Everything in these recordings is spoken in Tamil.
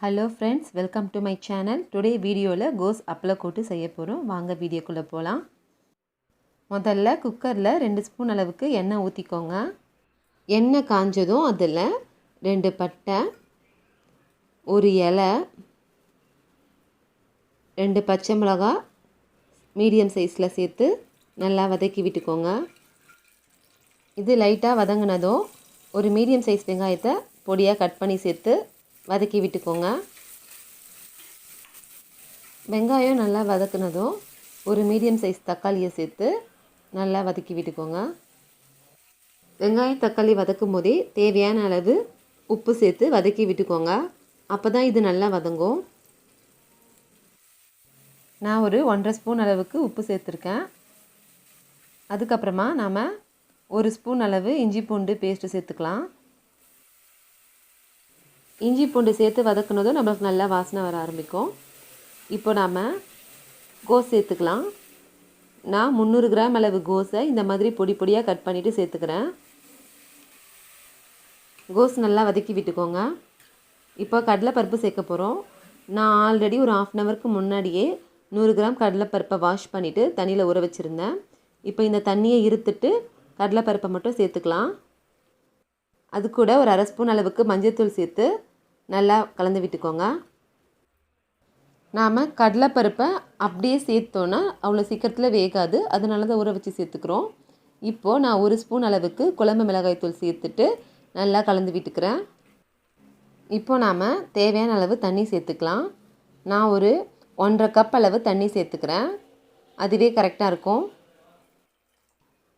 Hello friends welcome to my channel today வீடியோவில் கோஸ் அப்பளக்கூட்டு செய்ய போகிறோம் வாங்க வீடியோக்குள்ளே போகலாம் முதல்ல குக்கரில் ரெண்டு ஸ்பூன் அளவுக்கு எண்ணெய் ஊற்றிக்கோங்க எண்ணெய் காஞ்சதும் அதில் ரெண்டு பட்டை ஒரு இலை ரெண்டு பச்சை மிளகா மீடியம் சைஸில் சேர்த்து நல்லா வதக்கி விட்டுக்கோங்க. இது லைட்டாக வதங்கினதும் ஒரு மீடியம் சைஸ் வெங்காயத்தை பொடியாக கட் பண்ணி சேர்த்து வதக்கி விட்டுக்கோங்க. வெங்காயம் நல்லா வதக்குனதும் ஒரு மீடியம் சைஸ் தக்காளியை சேர்த்து நல்லா வதக்கி விட்டுக்கோங்க. வெங்காயம் தக்காளி வதக்கும் போதே தேவையான அளவு உப்பு சேர்த்து வதக்கி விட்டுக்கோங்க. அப்போ தான் இது நல்லா வதங்கும். நான் ஒரு ஒன்றரை ஸ்பூன் அளவுக்கு உப்பு சேர்த்துருக்கேன். அதுக்கப்புறமா நாம் ஒரு ஸ்பூன் அளவு இஞ்சி பூண்டு பேஸ்ட்டு சேர்த்துக்கலாம். இஞ்சி பூண்டு சேர்த்து வதக்குனதும் நம்மளுக்கு நல்லா வாசனை வர ஆரம்பிக்கும். இப்போ நாம் கோஸ் சேர்த்துக்கலாம். நான் முந்நூறு கிராம் அளவு கோஸை இந்த மாதிரி பொடி பொடியாக கட் பண்ணிவிட்டு சேர்த்துக்கிறேன். கோஸ் நல்லா வதக்கி விட்டுக்கோங்க. இப்போ கடலைப்பருப்பு சேர்க்க போகிறோம் நான் ஆல்ரெடி ஒரு ஆஃப் அன் ஹவருக்கு முன்னாடியே நூறு கிராம் கடலைப்பருப்பை வாஷ் பண்ணிவிட்டு தண்ணியில் ஊற வச்சுருந்தேன். இப்போ இந்த தண்ணியை இருத்துட்டு கடலைப்பருப்பை மட்டும் சேர்த்துக்கலாம். அது கூட ஒரு அரை ஸ்பூன் அளவுக்கு மஞ்சள்தூள் சேர்த்து நல்லா கலந்து விட்டுக்கோங்க. நாம் கடலைப்பருப்பை அப்படியே சேர்த்தோன்னா அவ்வளோ சீக்கிரத்தில் வேகாது. அதனால தான் ஊற வச்சு சேர்த்துக்கிறோம். இப்போது நான் ஒரு ஸ்பூன் அளவுக்கு குழம்பு மிளகாய்த்தூள் சேர்த்துட்டு நல்லா கலந்து விட்டுக்கிறேன். இப்போது நாம் தேவையான அளவு தண்ணி சேர்த்துக்கலாம். நான் ஒரு ஒன்றரை கப் அளவு தண்ணி சேர்த்துக்கிறேன். அதுவே கரெக்டாக இருக்கும்.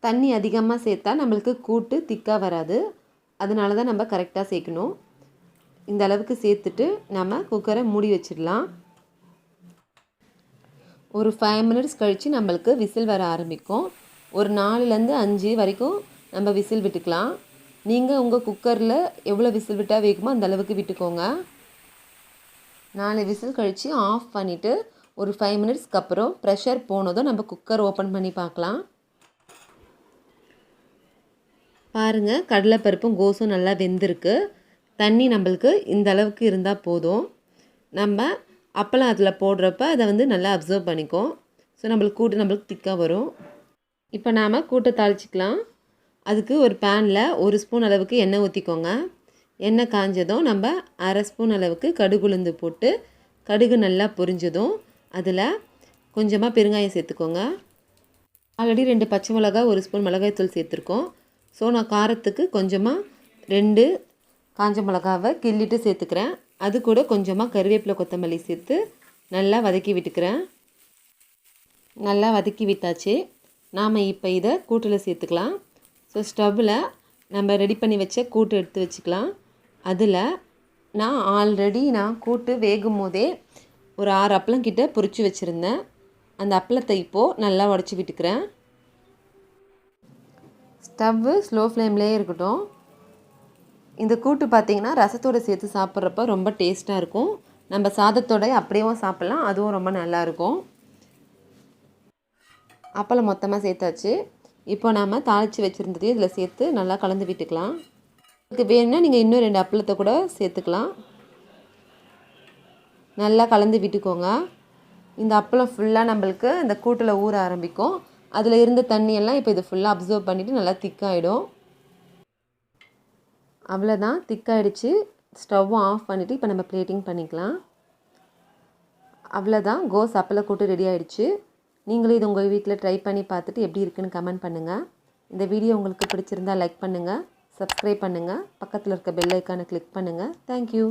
தண்ணி அதிகமாக சேர்த்தா நம்மளுக்கு கூட்டு திக்காக வராது. அதனால தான் நம்ம கரெக்டாக சேர்க்கணும். இந்த அளவுக்கு சேர்த்துட்டு நம்ம குக்கரை மூடி வச்சிடலாம். ஒரு ஃபைவ் மினிட்ஸ் கழித்து நம்மளுக்கு விசில் வர ஆரம்பிக்கும். ஒரு நாலுலேருந்து அஞ்சு வரைக்கும் நம்ம விசில் விட்டுக்கலாம். நீங்கள் உங்கள் குக்கரில் எவ்வளோ விசில் விட்டால் வேகுமோ அந்த அளவுக்கு விட்டுக்கோங்க. நாலு விசில் கழித்து ஆஃப் பண்ணிவிட்டு ஒரு ஃபைவ் மினிட்ஸ்க்கு அப்புறம் ப்ரெஷர் போனதும் நம்ம குக்கர் ஓப்பன் பண்ணி பார்க்கலாம். பாருங்கள் கடலைப்பருப்பும் கோஸும் நல்லா வெந்திருக்கு. தண்ணி நம்மளுக்கு இந்த அளவுக்கு இருந்தால் போதும். நம்ம அப்பளம் அதில் போடுறப்ப அதை வந்து நல்லா அப்சர்வ் பண்ணிக்கும் ஸோ நம்மளுக்கு கூட்டு நம்மளுக்கு திக்காக வரும். இப்போ நாம் கூட்டை தாளிச்சிக்கலாம். அதுக்கு ஒரு பேனில் ஒரு ஸ்பூன் அளவுக்கு எண்ணெய் ஊற்றிக்கோங்க எண்ணெய் காஞ்சதும் நம்ம அரை ஸ்பூன் அளவுக்கு கடுகுளுந்து போட்டு கடுகு நல்லா பொரிஞ்சதும் அதில் கொஞ்சமாக பெருங்காயம் சேர்த்துக்கோங்க. ஆல்ரெடி ரெண்டு பச்சை மிளகா ஒரு ஸ்பூன் மிளகாய்த்தூள் சேர்த்துருக்கோம். ஸோ நான் காரத்துக்கு கொஞ்சமாக ரெண்டு காஞ்ச மிளகாவை கிள்ளிட்டு சேர்த்துக்கிறேன். அது கூட கொஞ்சமாக கருவேப்பிலை கொத்தமல்லி சேர்த்து நல்லா வதக்கி விட்டுக்கிறேன். நல்லா வதக்கி விட்டாச்சு. நாம் இப்போ இதை கூட்டில் சேர்த்துக்கலாம். ஸோ ஸ்டவ்வில் நம்ம ரெடி பண்ணி வச்ச கூட்டு எடுத்து வச்சுக்கலாம். அதில் நான் ஆல்ரெடி நான் கூட்டு வேகும் போதே ஒரு ஆறு அப்பளம் கிட்ட பொறிச்சு வச்சுருந்தேன். அந்த அப்பளத்தை இப்போது நல்லா உடச்சி விட்டுக்கிறேன். ஸ்டவ்வு ஸ்லோ ஃப்ளேம்லேயே இருக்கட்டும். இந்த கூட்டு பார்த்திங்கன்னா ரசத்தோடு சேர்த்து சாப்பிட்றப்ப ரொம்ப டேஸ்ட்டாக இருக்கும். நம்ம சாதத்தோட அப்படியேவும் சாப்பிட்லாம். அதுவும் ரொம்ப நல்லாயிருக்கும் அப்பளம் மொத்தமாக சேர்த்தாச்சு. இப்போ நாம் தாளித்து வச்சுருந்ததையும் இதில் சேர்த்து நல்லா கலந்து விட்டுக்கலாம். இதுக்கு வேணும்னா நீங்கள் இன்னும் ரெண்டு அப்பளத்தை கூட சேர்த்துக்கலாம். நல்லா கலந்து விட்டுக்கோங்க. இந்த அப்பளம் ஃபுல்லாக நம்மளுக்கு இந்த கூட்டில் ஊற ஆரம்பிக்கும். அதில் இருந்த தண்ணியெல்லாம் இப்போ இதை ஃபுல்லாக அப்சர்வ் பண்ணிவிட்டு நல்லா திக்காகிடும் அவ்வளோதான் திக்காகிடுச்சு ஸ்டவ்வும் ஆஃப் பண்ணிவிட்டு இப்போ நம்ம பிளேட்டிங் பண்ணிக்கலாம். அவ்வளோதான் கோஸ் அப்பளை கூட்டு ரெடி ஆகிடுச்சு நீங்களும் இது உங்கள் வீட்டில் ட்ரை பண்ணி பார்த்துட்டு எப்படி இருக்குன்னு கமெண்ட் பண்ணுங்கள் இந்த வீடியோ உங்களுக்கு பிடிச்சிருந்தால் லைக் பண்ணுங்கள் சப்ஸ்கிரைப் பண்ணுங்கள் பக்கத்தில் இருக்க பெல் ஐக்கானை கிளிக் பண்ணுங்கள் தேங்க்யூ